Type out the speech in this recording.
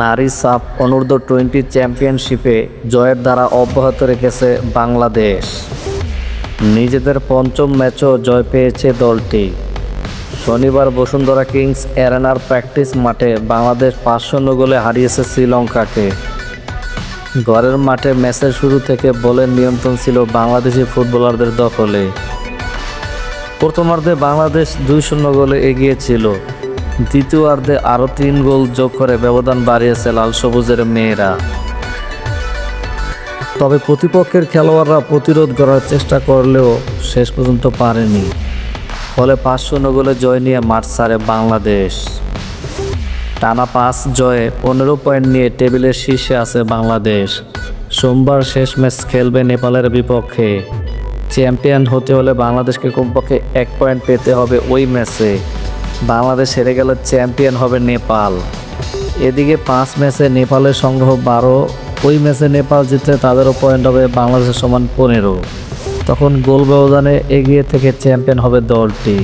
নারী সাফ অনূর্ধ্ব টোয়েন্টি চ্যাম্পিয়নশিপে জয়ের দ্বারা অব্যাহত রেখেছে বাংলাদেশ। নিজেদের পঞ্চম ম্যাচও জয় পেয়েছে দলটি। শনিবার বসুন্ধরা কিংস অ্যারেনার প্র্যাকটিস মাঠে বাংলাদেশ পাঁচ শূন্য গোলে হারিয়েছে শ্রীলঙ্কাকে। ঘরের মাঠে ম্যাচের শুরু থেকে বলের নিয়ন্ত্রণ ছিল বাংলাদেশি ফুটবলারদের দখলে। প্রথমার্ধে বাংলাদেশ দুই শূন্য গোলে এগিয়ে ছিল। দ্বিতীয়ার্ধে আরও তিন গোল যোগ করে ব্যবধান বাড়িয়েছে লাল সবুজের মেয়েরা। তবে প্রতিপক্ষের খেলোয়াড়রা প্রতিরোধ করার চেষ্টা করলেও শেষ পর্যন্ত পারেনি। ফলে পাঁচ শূন্য গোলে জয় নিয়ে মাঠ ছাড়ে বাংলাদেশ। টানা পাঁচ জয়ে পনেরো পয়েন্ট নিয়ে টেবিলের শীর্ষে আছে বাংলাদেশ। সোমবার শেষ ম্যাচ খেলবে নেপালের বিপক্ষে। চ্যাম্পিয়ন হতে হলে বাংলাদেশকে কমপক্ষে এক পয়েন্ট পেতে হবে ওই ম্যাচে। বাংলাদেশ হেরে গেলে চ্যাম্পিয়ন হবে নেপাল। এদিকে পাঁচ ম্যাচে নেপালের সংগ্রহ বারো, ওই ম্যাচে নেপাল জিতলে তাদেরও পয়েন্ট হবে বাংলাদেশের সমান পনেরো। তখন গোল ব্যবধানে এগিয়ে থেকে চ্যাম্পিয়ন হবে দলটি।